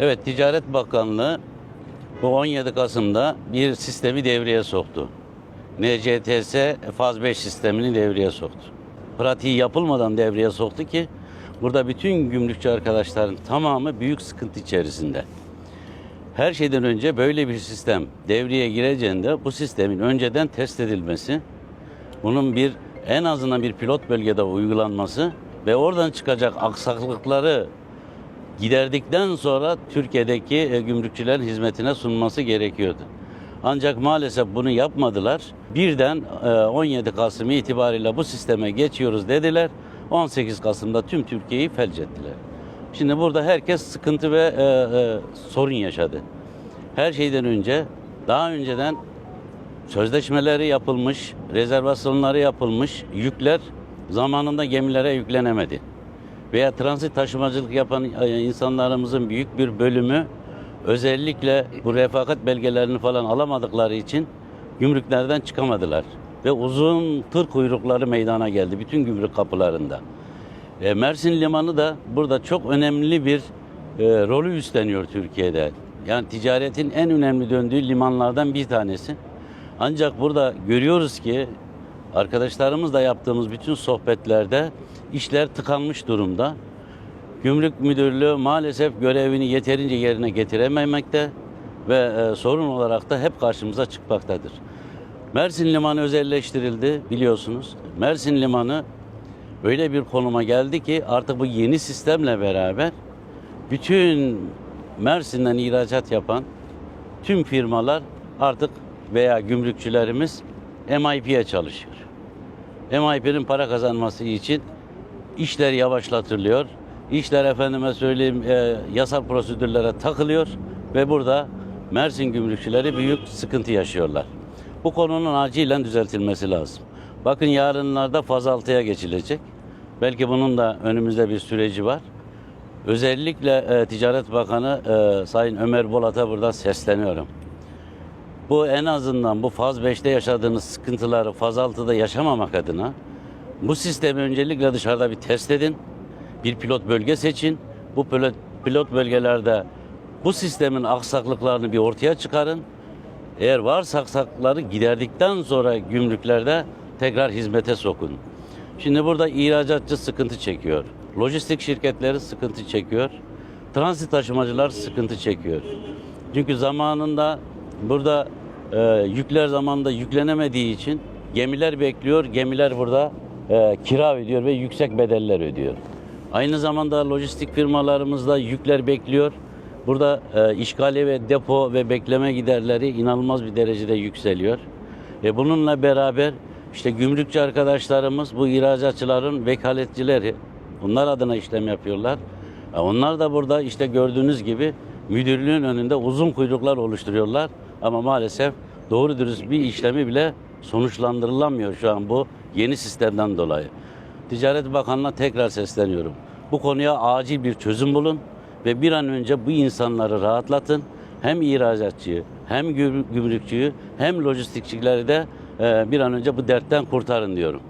Evet, Ticaret Bakanlığı bu 17 Kasım'da bir sistemi devreye soktu. NCTS faz 5 sistemini devreye soktu. Pratiği yapılmadan devreye soktu ki burada bütün gümrükçü arkadaşların tamamı büyük sıkıntı içerisinde. Her şeyden önce böyle bir sistem devreye gireceğinde bu sistemin önceden test edilmesi, bunun bir en azından bir pilot bölgede uygulanması ve oradan çıkacak aksaklıkları giderdikten sonra Türkiye'deki e, gümrükçülerin hizmetine sunması gerekiyordu. Ancak maalesef bunu yapmadılar. Birden e, 17 Kasım itibariyle bu sisteme geçiyoruz dediler. 18 Kasım'da tüm Türkiye'yi felç ettiler. Şimdi burada herkes sıkıntı ve e, e, sorun yaşadı. Her şeyden önce daha önceden sözleşmeleri yapılmış, rezervasyonları yapılmış yükler zamanında gemilere yüklenemedi. Veya transit taşımacılık yapan e, insanlarımızın büyük bir bölümü özellikle bu refakat belgelerini falan alamadıkları için gümrüklerden çıkamadılar. Ve uzun tır kuyrukları meydana geldi bütün gümrük kapılarında. E, Mersin Limanı da burada çok önemli bir e, rolü üstleniyor Türkiye'de. Yani ticaretin en önemli döndüğü limanlardan bir tanesi. Ancak burada görüyoruz ki arkadaşlarımızla yaptığımız bütün sohbetlerde işler tıkanmış durumda. Gümrük Müdürlüğü maalesef görevini yeterince yerine getirememekte ve e, sorun olarak da hep karşımıza çıkmaktadır. Mersin Limanı özelleştirildi biliyorsunuz. Mersin Limanı öyle bir konuma geldi ki artık bu yeni sistemle beraber bütün Mersin'den ihracat yapan tüm firmalar artık veya gümrükçülerimiz MIP'ye çalışıyor. MIP'nin para kazanması için işler yavaşlatılıyor. İşler efendime söyleyeyim e, yasal prosedürlere takılıyor ve burada Mersin gümrükçüleri büyük sıkıntı yaşıyorlar. Bu konunun acilen düzeltilmesi lazım. Bakın yarınlarda faz altıya geçilecek. Belki bunun da önümüzde bir süreci var. Özellikle e, Ticaret Bakanı e, Sayın Ömer Bolat'a buradan sesleniyorum. Bu en azından bu faz 5'te yaşadığınız sıkıntıları faz 6'da yaşamamak adına bu sistemi öncelikle dışarıda bir test edin. Bir pilot bölge seçin. Bu pilot, pilot bölgelerde bu sistemin aksaklıklarını bir ortaya çıkarın. Eğer varsa aksaklıkları giderdikten sonra gümrüklerde tekrar hizmete sokun. Şimdi burada ihracatçı sıkıntı çekiyor. Lojistik şirketleri sıkıntı çekiyor. Transit taşımacılar sıkıntı çekiyor. Çünkü zamanında burada e, yükler zamanında yüklenemediği için gemiler bekliyor. Gemiler burada e, kira ödüyor ve yüksek bedeller ödüyor. Aynı zamanda lojistik firmalarımızda yükler bekliyor. Burada e, işgali ve depo ve bekleme giderleri inanılmaz bir derecede yükseliyor. Ve bununla beraber işte gümrükçü arkadaşlarımız bu ihracatçıların vekaletçileri. Bunlar adına işlem yapıyorlar. E, Onlar da burada işte gördüğünüz gibi müdürlüğün önünde uzun kuyruklar oluşturuyorlar. Ama maalesef doğru dürüst bir işlemi bile sonuçlandırılamıyor şu an bu yeni sistemden dolayı. Ticaret Bakanlığı'na tekrar sesleniyorum. Bu konuya acil bir çözüm bulun ve bir an önce bu insanları rahatlatın. Hem ihracatçıyı, hem güm- gümrükçüyü, hem lojistikçileri de e, bir an önce bu dertten kurtarın diyorum.